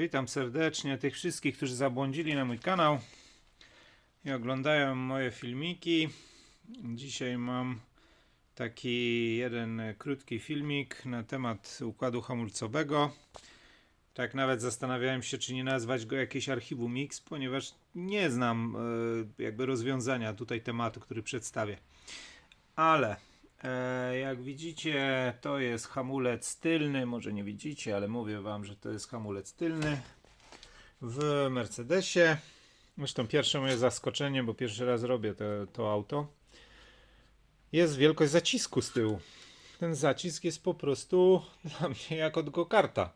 Witam serdecznie tych wszystkich, którzy zabłądzili na mój kanał i oglądają moje filmiki. Dzisiaj mam taki jeden krótki filmik na temat układu hamulcowego. Tak nawet zastanawiałem się, czy nie nazwać go jakieś archiwum Mix, ponieważ nie znam e, jakby rozwiązania tutaj tematu, który przedstawię. Ale jak widzicie, to jest hamulec tylny. Może nie widzicie, ale mówię Wam, że to jest hamulec tylny w Mercedesie. Zresztą pierwsze moje zaskoczenie, bo pierwszy raz robię to, to auto, jest wielkość zacisku z tyłu. Ten zacisk jest po prostu dla mnie jak od go-karta.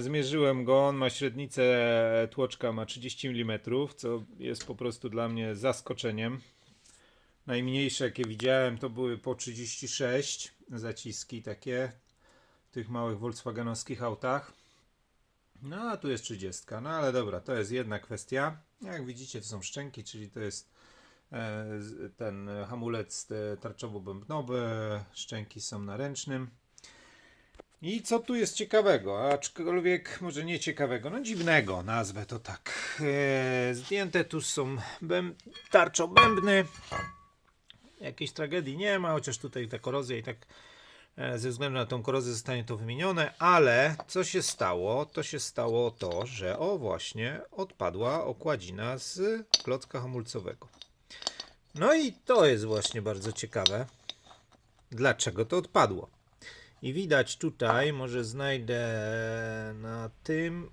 Zmierzyłem go, on ma średnicę tłoczka, ma 30 mm, co jest po prostu dla mnie zaskoczeniem. Najmniejsze jakie widziałem to były po 36 zaciski takie w tych małych Volkswagenowskich autach. No a tu jest 30. No ale dobra, to jest jedna kwestia. Jak widzicie to są szczęki, czyli to jest e, ten hamulec tarczowo-bębnowy, szczęki są na ręcznym. I co tu jest ciekawego, aczkolwiek może nie ciekawego, no dziwnego, nazwę to tak. E, zdjęte tu są bęb- tarczobębny. Jakiejś tragedii nie ma, chociaż tutaj ta korozja i tak e, ze względu na tą korozję zostanie to wymienione, ale co się stało? To się stało to, że o właśnie odpadła okładzina z klocka hamulcowego. No i to jest właśnie bardzo ciekawe. Dlaczego to odpadło? I widać tutaj, może znajdę na tym.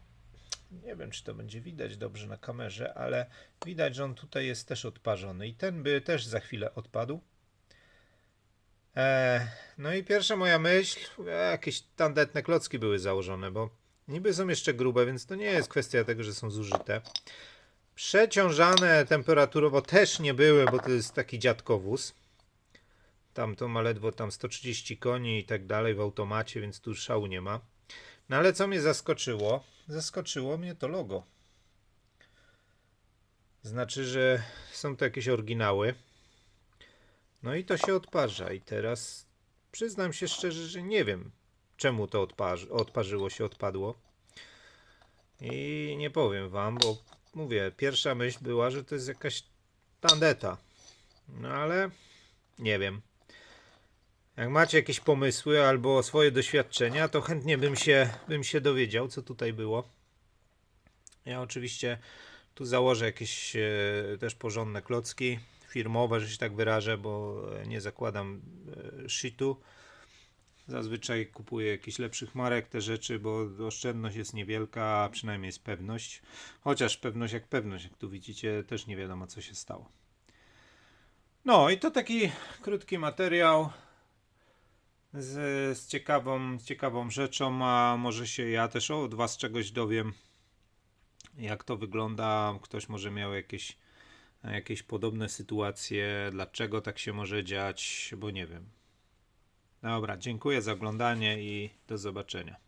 Nie wiem, czy to będzie widać dobrze na kamerze, ale widać, że on tutaj jest też odparzony. I ten by też za chwilę odpadł. No i pierwsza moja myśl, jakieś tandetne klocki były założone, bo niby są jeszcze grube, więc to nie jest kwestia tego, że są zużyte. Przeciążane temperaturowo też nie były, bo to jest taki dziadkowóz. Tam to ma ledwo tam 130 koni i tak dalej w automacie, więc tu szału nie ma. No ale co mnie zaskoczyło? Zaskoczyło mnie to logo. Znaczy, że są to jakieś oryginały. No i to się odparza. I teraz przyznam się szczerze, że nie wiem, czemu to odparzy, odparzyło się, odpadło. I nie powiem wam, bo mówię, pierwsza myśl była, że to jest jakaś tandeta. No ale nie wiem. Jak macie jakieś pomysły albo swoje doświadczenia, to chętnie bym się, bym się dowiedział, co tutaj było. Ja oczywiście tu założę jakieś e, też porządne klocki firmowe, że się tak wyrażę, bo nie zakładam e, shitu. Zazwyczaj kupuję jakichś lepszych marek te rzeczy, bo oszczędność jest niewielka, a przynajmniej jest pewność. Chociaż pewność jak pewność, jak tu widzicie, też nie wiadomo co się stało. No i to taki krótki materiał z, z, ciekawą, z ciekawą rzeczą, a może się ja też od Was czegoś dowiem, jak to wygląda. Ktoś może miał jakieś, jakieś podobne sytuacje, dlaczego tak się może dziać, bo nie wiem. Dobra, dziękuję za oglądanie i do zobaczenia.